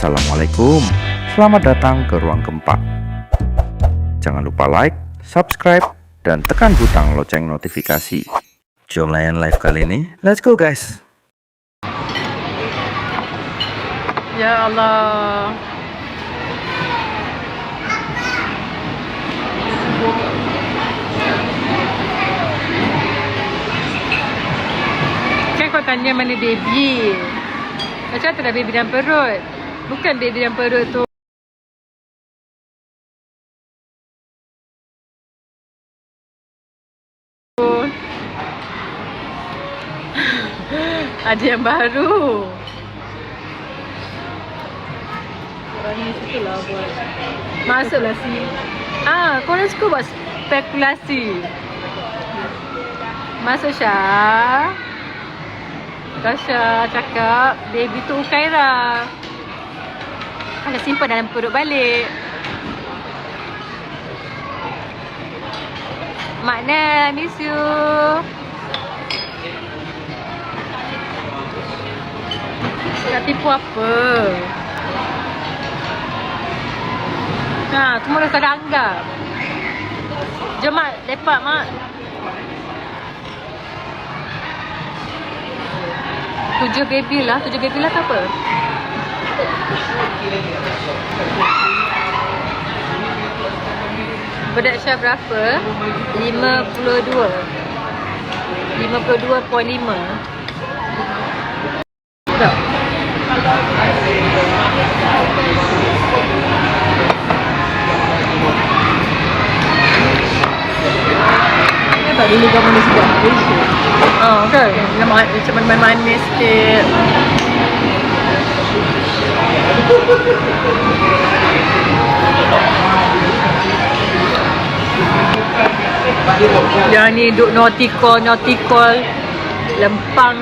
Assalamualaikum Selamat datang ke Ruang Keempat Jangan lupa like, subscribe, dan tekan butang lonceng notifikasi Jom layan live kali ini Let's go guys Ya Allah. Kan kau tanya mana baby? Macam tu dah baby dalam perut. Bukan baby dalam perut tu. Ada yang baru. Orang suka lah buat. Masuklah sini Ah, korang suka buat spekulasi. Masuk Syah. Tasha cakap Baby tu Ukaira Kalau simpan dalam perut balik Makna, miss you Nak tipu apa? Ha, semua dah salah anggap. Jom mak, lepak mak. Tujuh baby lah, tujuh baby lah tak apa. Bedak Syah berapa? 52 52.5 Tak Tak dulu kamu ni sedap Malaysia. Oh, kan? Dia ma- macam manis-manis sikit. Yang ni duk naughty call. Lempang.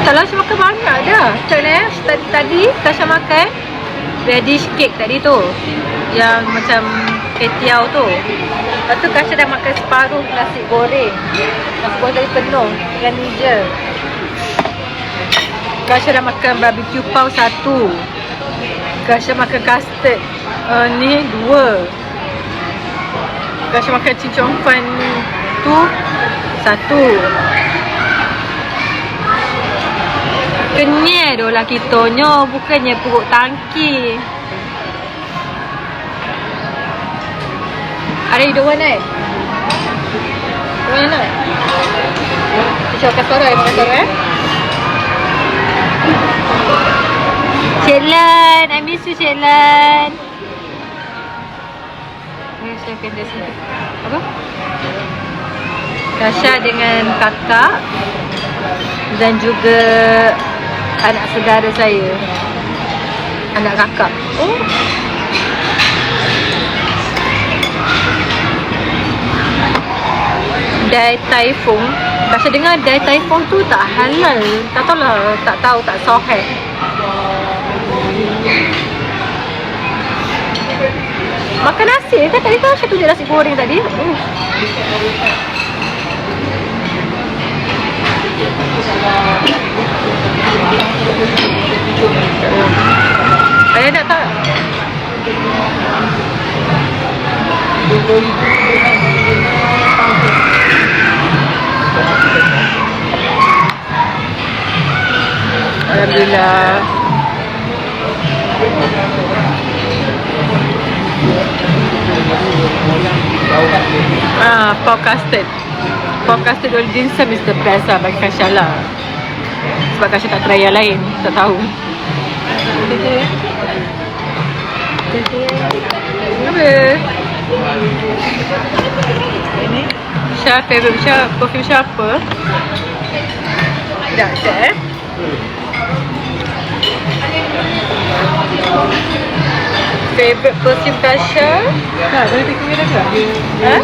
Kalau Tasha makan banyak dah. Macam eh? Tadi, tadi Tasha makan radish cake tadi tu. Yang macam ketiau tu. Lepas tu Tasha dah makan separuh nasi goreng. Nasi goreng tadi penuh. Yang ni je. Tasha dah makan barbecue pau satu. Tasha makan custard. Uh, ni dua. Tasha makan cincong fan tu satu. Kenyal dah lah kita nyo Bukannya perut tangki Ada hidup mana eh? Mana? Kita makan suara eh? Makan suara eh? Cik I miss you Cik Lan Apa? Tasha dengan kakak dan juga anak saudara saya. Anak kakak oh. Dai Taifung Tasha dengar Dai Taifung tu tak halal. Tak tahu lah. Tak tahu tak sahih Makan nasi kan tadi Tasha tunjuk nasi goreng tadi uh. Ada nak tak? Alhamdulillah. Ah. Pau custard Golden Dimsum is the best lah bagi Kasha lah. Sebab Kasha tak try yang lain. Tak tahu. Apa? Ini Syah favourite Syah perfume Syah apa? Sekejap, sekejap eh favorite perfume Kasha. Tak, boleh tak? Ha?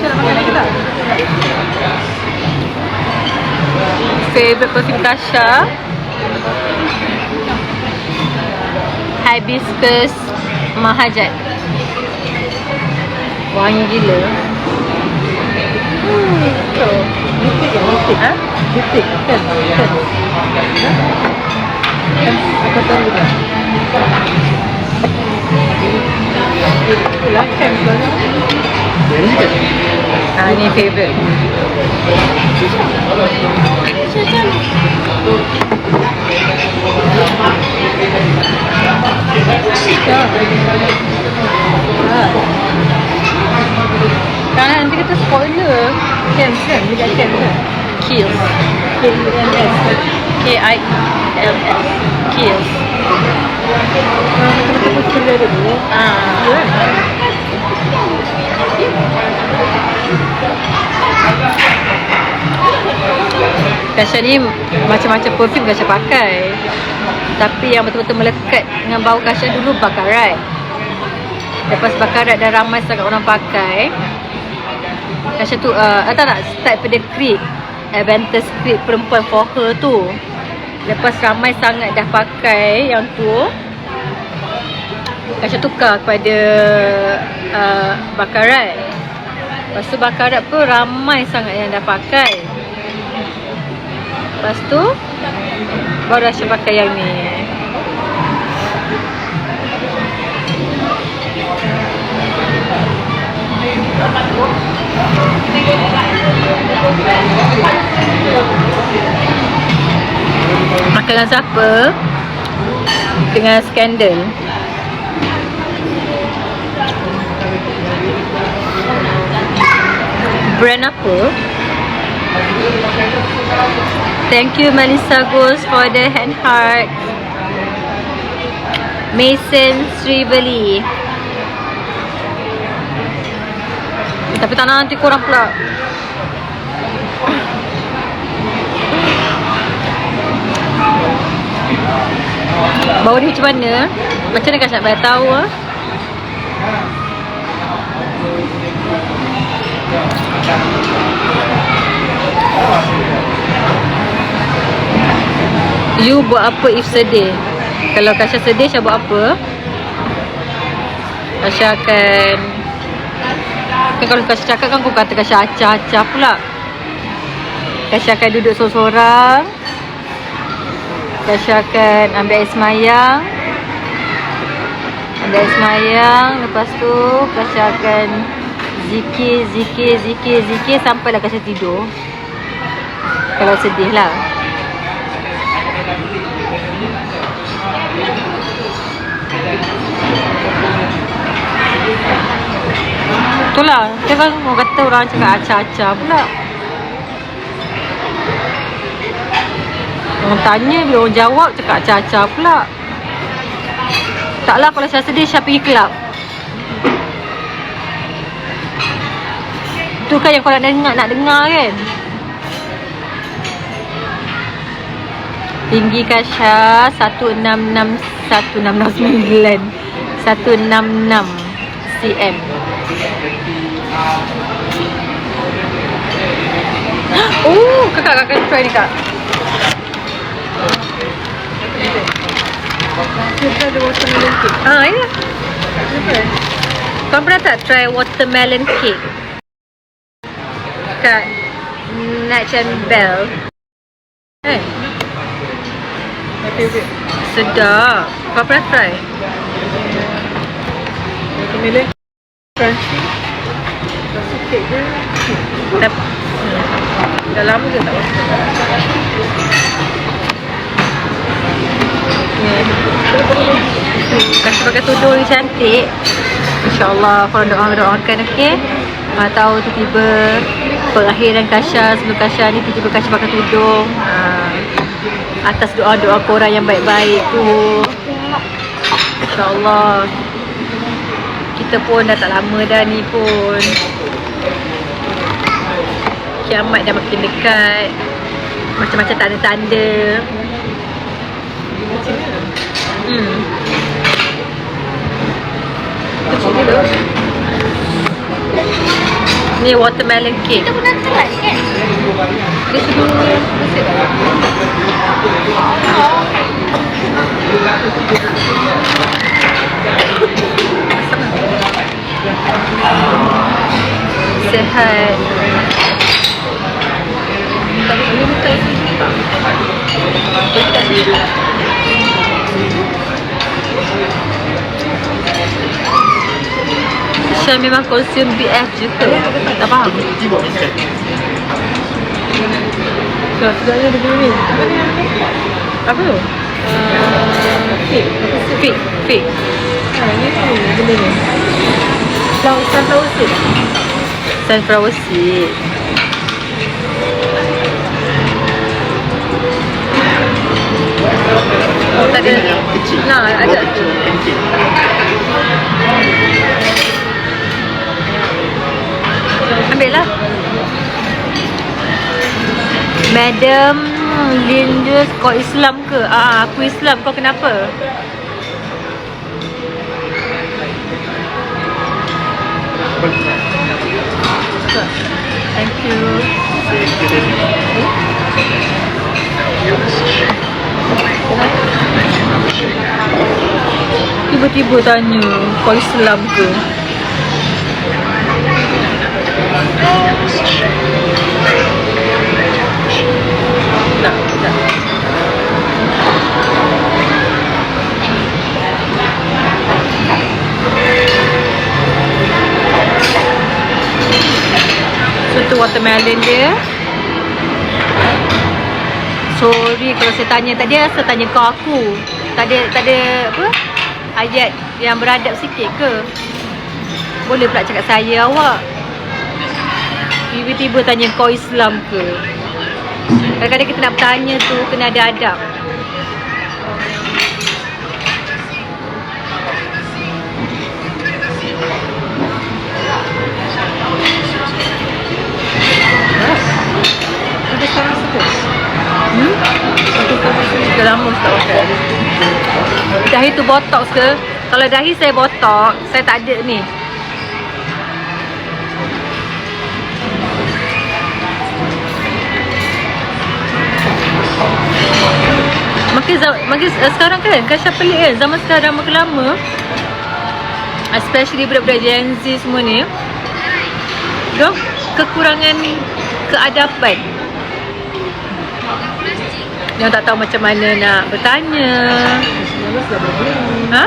Favorite perfume Kasha. Hibiscus Mahajat. Wangi gila. Hmm, so, lipstick, lipstick, ha? Lipstick, kan? Kan? Kan? Aku tahu dah. Ya. Ah. Kan nanti kita spoiler. Kan kan? Dekat kan kan? Kills. K-U-N-S. K-I-L-S. Kills. Kasha ni macam-macam perfume Kasha pakai. Tapi yang betul-betul melekat dengan bau Kasha dulu Bakarat Lepas Bakarat dah ramai sangat orang pakai. Kasha tu, uh, tak nak start pada Creed Aventus Creed perempuan for her tu Lepas ramai sangat dah pakai yang tu Kasha tukar kepada uh, Bakarat. Lepas tu Bakarat pun ramai sangat yang dah pakai. Lepas tu Baru Rasha pakai yang ni. Makan dengan siapa? Dengan skandal Brand apa? Thank you Melissa Ghost for the hand heart. Mason Srivali. Tapi tak nak nanti korang pula. Bau dia macam mana? Macam mana bagi tahu ah? You buat apa if sedih? Kalau Kasha sedih, Kasha buat apa? Kasha akan Kan kalau Kasha cakap kan kau kata Kasha acah-acah pula Kasha akan duduk sorang-sorang Kasha akan ambil air semayang. Ambil air semayang. Lepas tu Kasha akan Zikir, zikir, zikir, zikir Sampailah Kasha tidur. Kalau sedih lah. Itulah. Dia kan orang kata orang cakap acah-acah pula Orang tanya bila orang jawab cakap acah-acah pula. Taklah kalau saya sedih saya pergi kelab. Itu kan yang kau nak dengar, nak dengar kan? Tinggi Kasha 166 1669 166 cm Oh, kakak kakak try ni kak. Kita ada watermelon cake. Ah, ya. Kenapa? Kau pernah tak try watermelon cake? Kat Natch and Bell. Eh, My sedap. Kau pernah try? Watermelon crunchy. Rasa cake dia. Tapi, hmm. Dah lama ke tak? Kasih pakai tudung ni cantik. InsyaAllah korang doa-doakan okey. Mana tahu tiba-tiba pengakhiran Kasha sebelum Kasha ni tiba-tiba Kasha pakai tudung. Ha. Atas doa-doa korang yang baik-baik tu. InsyaAllah. Kita pun dah tak lama dah ni pun. Kiamat dah makin dekat. Macam-macam tanda-tanda. Hmm. Ni watermelon cake. Kita pernah try kan? Dia bersih tak? Sehat. Tak boleh minta Syah memang konsum BF je ke? Tak faham. So, sebenarnya dia punya ni. Apa tu? Uh, cake. Fake. Fake. Ha, ni tu benda ni. Flower, sunflower seed. Sunflower seed. Oh, tak ada. Nah, ada. Ambil lah. Madam Linda kau Islam ke? Ah, aku Islam. Kau kenapa? Thank you. Tiba-tiba tanya kau Islam ke? Watermelon dia. Sorry kalau saya tanya. Tadi saya tanya kau aku. Tak ada apa? Ayat yang beradab sikit ke? Boleh pula cakap saya awak Tiba-tiba tanya kau Islam ke Kadang-kadang kita nak bertanya tu Kena ada adab. Hmm? Dahi tu botox ke? Kalau dahi saya botox Saya tak ada ni Makin, makin uh, sekarang kan Kasha pelik kan Zaman sekarang makin lama Especially budak-budak Gen Z semua ni Diorang kekurangan keadapan Yang tak tahu macam mana nak bertanya. Ha?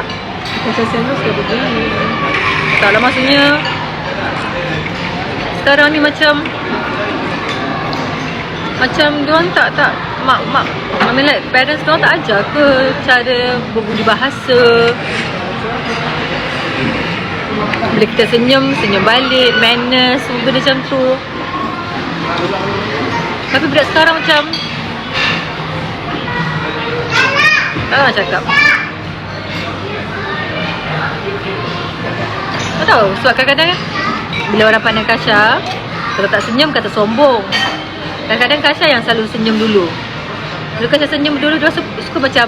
Tak lah maksudnya Sekarang ni macam Macam diorang tak tak Mak mak I mean like parents diorang tak ajar ke Cara berbudi bahasa? Bila kita senyum Senyum balik Manners Semua benda macam tu. Tapi budak sekarang macam Tak nak cakap. Tak tahu sebab kadang-kadang Bila orang pandang Kasha Kalau tak senyum kata sombong. Kadang-kadang Kasha yang selalu senyum dulu Bila Kasha senyum dulu Dia suka, suka macam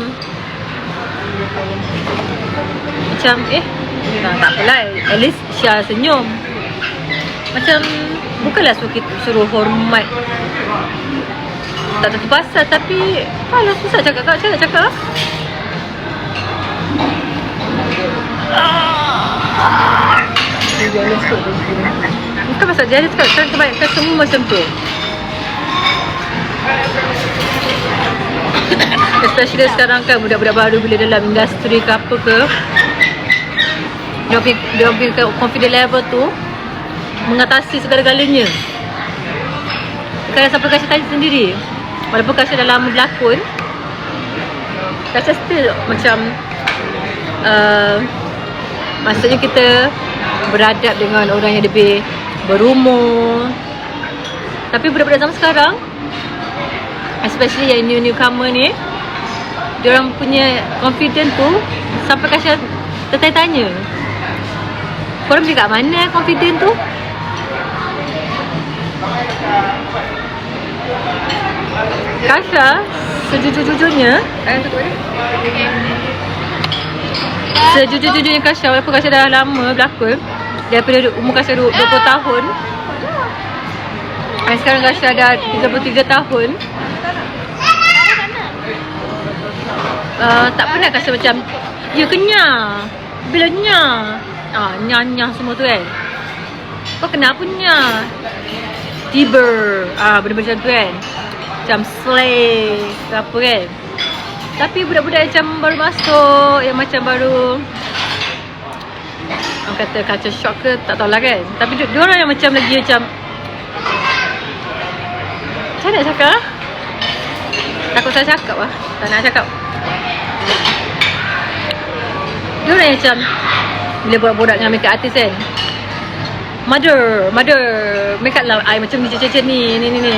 Macam eh Tak apalah At least Syah senyum Macam Bukanlah suruh, suruh hormat Tak tentu pasal Tapi Alah susah cakap Kak Syah nak cakap lah jealous. Bukan pasal dia cakap kan kebanyakan semua macam tu. Especially sekarang kan budak-budak baru bila dalam industri ke apa ke dia punya, confident level tu mengatasi segala-galanya. Kadang sampai Kasih tanya sendiri Walaupun Kasih dah lama berlakon Kasih still macam uh, Maksudnya kita beradab dengan orang yang lebih berumur Tapi budak-budak zaman sekarang Especially yang new newcomer ni Diorang punya confident tu Sampai Kasih tertanya-tanya Korang beli kat mana confident tu? Kasha Sejujur-jujurnya? Sejujur-jujurnya Kasha Walaupun Kasha dah lama berlakon Daripada umur Kasha 20 tahun Dan sekarang Kasha dah 33 tahun uh, Tak pernah Kasha macam Ya kenyang Bila nyah ah, Nyah-nyah semua tu kan. Kau kenapa nyah Tiber ah, Benda-benda macam tu kan. Macam slay Ke apa kan. Tapi budak-budak macam baru masuk Yang macam baru Orang kata culture shock ke Tak tahulah kan. Tapi dia, orang yang macam lagi macam mana nak cakap ah? Takut saya cakap lah. Tak nak cakap Dia yang macam Bila budak-budak dengan makeup artist kan Mother, mother Makeup lah I macam ni, macam ni, ni, ni, ni.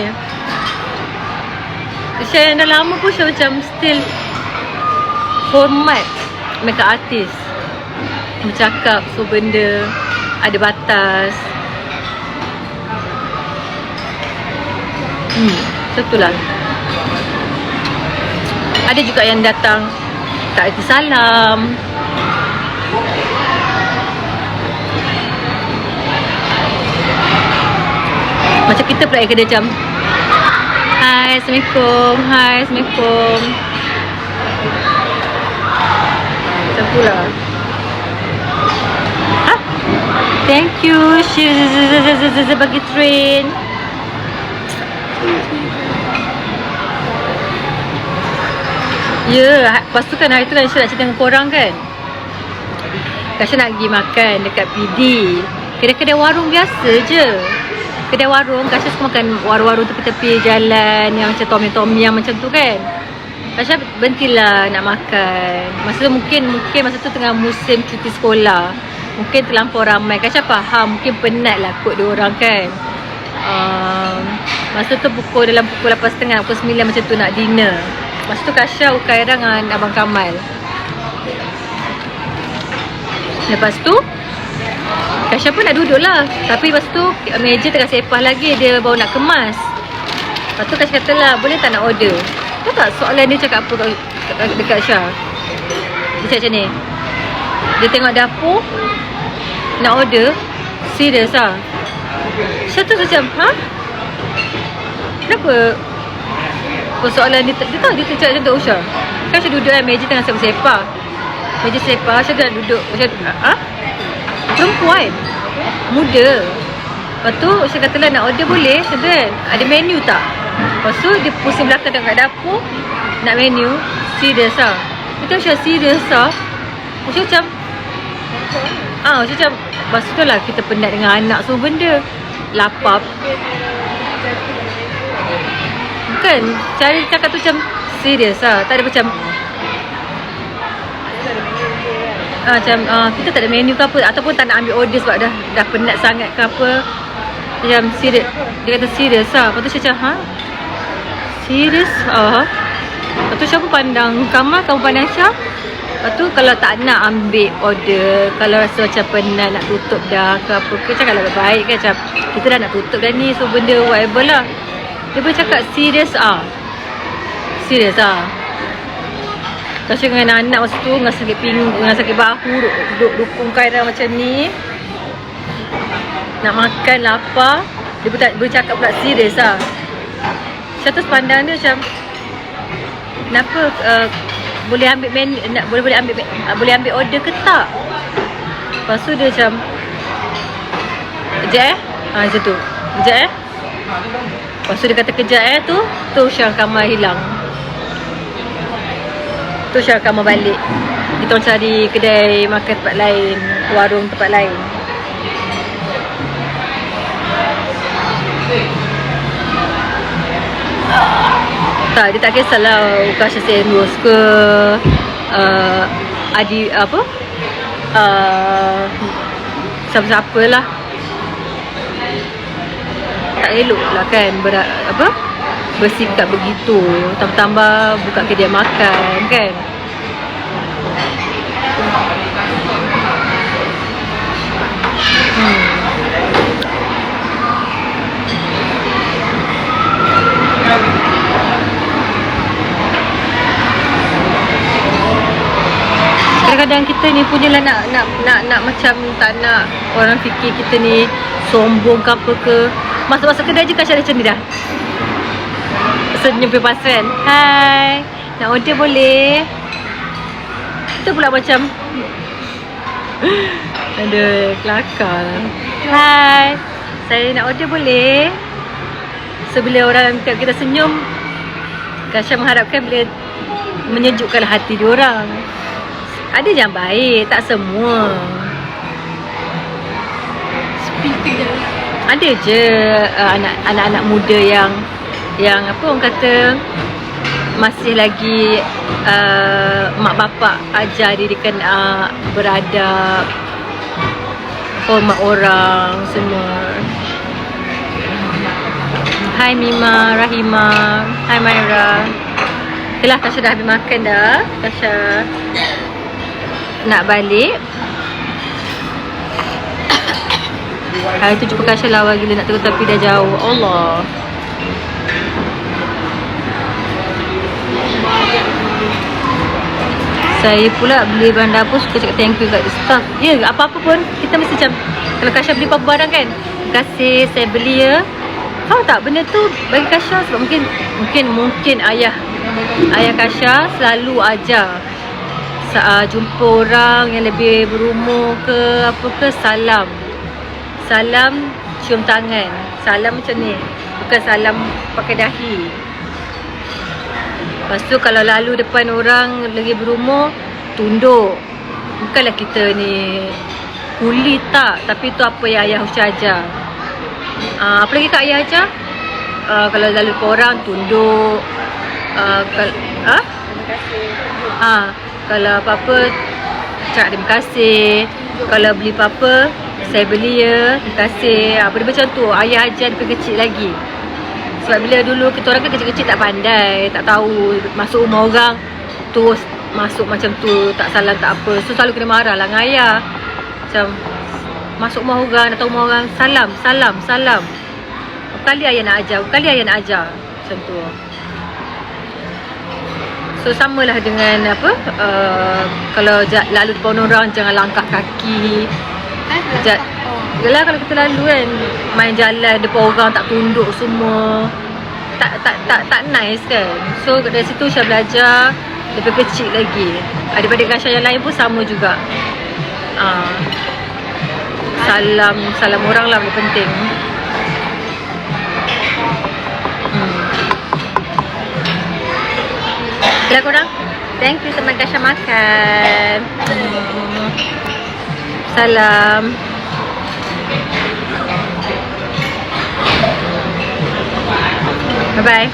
Saya yang dah lama pun saya macam still Hormat makeup artist. Bercakap so benda Ada batas. Hmm, betul lah. Ada juga yang datang Tak erti salam Macam kita pula yang kena macam Hai, Assalamualaikum Hai, Assalamualaikum. Macam tu lah. Ah, Thank you. Shh, bagi train Ya, yeah, lepas tu kan hari tu kan Syed nak cerita dengan korang kan Kasih nak pergi makan dekat PD Kedai-kedai warung biasa je Kedai warung, Kasih suka makan warung-warung tepi-tepi jalan Yang macam tom-tom yang macam tu kan. Kasih berhentilah nak makan. Masa tu mungkin, mungkin masa tu tengah musim cuti sekolah. Mungkin terlampau ramai. Kasih faham, mungkin penat lah kot dia orang kan. Um, Masa tu pukul dalam pukul 8.30, pukul 9 macam tu nak dinner. Masa tu Kasha Ukaira dengan Abang Kamal. Lepas tu Kasha pun nak duduk lah. Tapi lepas tu meja tengah sepah lagi Dia baru nak kemas. Lepas tu Kasha kata lah boleh tak nak order? Tahu tak soalan dia cakap apa kat- dekat Syah Dia cakap macam ni. Dia tengok dapur Nak order Serius lah. Syah tu macam Ha? Kenapa? Persoalan dia, dia tahu dia cakap macam tu Usha kan saya duduk kan meja tengah sepah meja sepah saya dah duduk. Macam ha? Perempuan? Muda. Lepas tu Usha kata lah nak order boleh macam tu kan? Ada menu tak? Lepas tu dia pusing belakang dekat dapur nak menu serius lah kita Usha serius lah Usha macam ah Usha macam lepas tu lah kita penat dengan anak semua benda. Lapar. Kan Cara cakap tu macam Serius lah Tak ada macam Ah, macam ah, kita tak ada menu ke apa ataupun tak nak ambil order sebab dah dah penat sangat ke apa. Macam serius dia kata serius lepas tu saya macam ha? Serius ah. Lepas tu Syah pun pandang? Kamal kamu pandang Syah lepas tu kalau tak nak ambil order kalau rasa macam penat nak tutup dah ke apa ke cakap lah baik kan macam kita dah nak tutup dah ni so benda whatever lah. Dia boleh cakap serius ah. Serius ah. Kasi dengan anak masa tu dengan sakit pinggang, dengan sakit bahu duk, duk dukung Kaira macam ni. Nak makan lapar, dia pun tak boleh cakap pula serius ah. Saya terus pandang dia macam Kenapa uh, boleh ambil menu nak boleh boleh ambil uh, boleh ambil order ke tak? Lepas tu dia macam Kejap eh ha, Macam tu Kejap eh Lepas tu dia kata kejap eh tu Tu Syah Kamal hilang Tu Syah Kamal balik Kita cari kedai makan tempat lain Warung tempat lain. Tak, dia tak kisahlah Ukasha Senros ke uh, Adi, apa? Uh, Siapa-siapa lah. Tak elok lah kan ber, apa bersikap begitu. Tambah-tambah buka kedai makan kan? Hmm. kadang-kadang kita ni punyalah nak nak nak nak macam tak nak orang fikir kita ni sombong ke apa ke. Masuk-masuk kedai je Kasha macam ni dah Senyum kan Hai Nak order boleh Kita pula macam Aduh Kelakar lah Hai Saya nak order boleh So bila orang tengok kita senyum Kasha mengharapkan bila menyejukkan hati diorang. Ada yang baik, tak semua. Speaker je. Ada je uh, anak anak-anak muda yang yang apa orang kata masih lagi uh, mak bapak ajar diri kena beradab hormat orang semua. Hai Mima, Rahima. Hai Maira. Itulah Tasha dah habis makan dah Tasha. Nak balik. Hari tu jumpa Kasha lawa gila nak turun tapi dah jauh. Allah Saya pula beli bahan dapur suka cakap thank you kat staff Ya apa-apa pun kita mesti macam Kalau Kasha beli apa-apa barang kan kasih saya beli ya Tahu tak benda tu bagi Kasha sebab mungkin Mungkin mungkin ayah Ayah Kasha selalu ajar Saat jumpa orang yang lebih berumur ke apa ke salam Salam cium tangan. Salam macam ni. Bukan salam pakai dahi. Lepas tu kalau lalu depan orang lagi berumur, tunduk. Bukanlah kita ni kuli tak. Tapi tu apa yang ayah Usha ajar. Uh, apa lagi kak ayah ajar? Uh, kalau lalu depan orang, tunduk. Uh, kal- ha? Terima kasih. Ha, kalau apa-apa cakap terima kasih. Kalau beli apa-apa, saya beli ya. Terima kasih. Ha, benda macam tu. Ayah ajar daripada kecil lagi. Sebab bila dulu kita orang kan kecil-kecil tak pandai, tak tahu masuk rumah orang terus masuk macam tu, tak salam tak apa. So selalu kena marah lah dengan ayah. Macam masuk rumah orang, datang rumah orang, salam, salam, salam. Kali ayah nak ajar, kali ayah nak ajar. Macam tu. So samalah dengan apa uh, kalau ja- lalu depan orang jangan langkah kaki. Eh, Ja- oh. Yalah kalau kita lalu kan main jalan depan orang tak tunduk semua. Tak tak tak tak nice kan. So dari situ saya belajar lebih kecil lagi. Adik-adik Kasha yang lain pun sama juga. Uh, salam salam orang lah lebih penting. Hmm. Bila korang? Thank you teman Kasha makan. Hmm. Salam. Bye bye.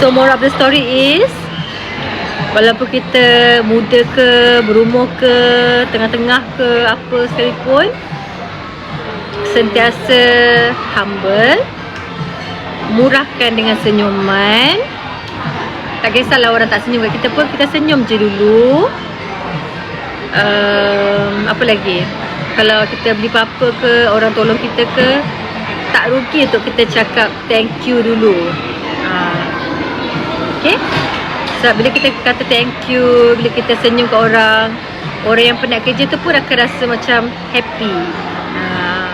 So moral of the story is Walaupun kita muda ke, berumur ke, tengah-tengah ke, apa sekalipun Sentiasa humble Murahkan dengan senyuman. Tak kisahlah orang tak senyum kat kita pun Kita senyum je dulu. Um, Apa lagi Kalau kita beli apa-apa ke Orang tolong kita ke Tak rugi untuk kita cakap Thank you dulu. Uh, Okay Sebab bila kita kata thank you Bila kita senyum ke orang Orang yang penat kerja tu pun akan rasa macam happy. Uh,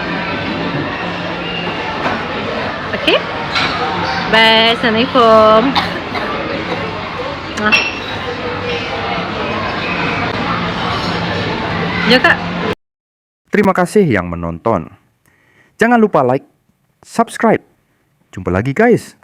Okay Bye Assalamualaikum. Mwah. Ya kak Terima kasih yang menonton. Jangan lupa like, subscribe. Jumpa lagi guys.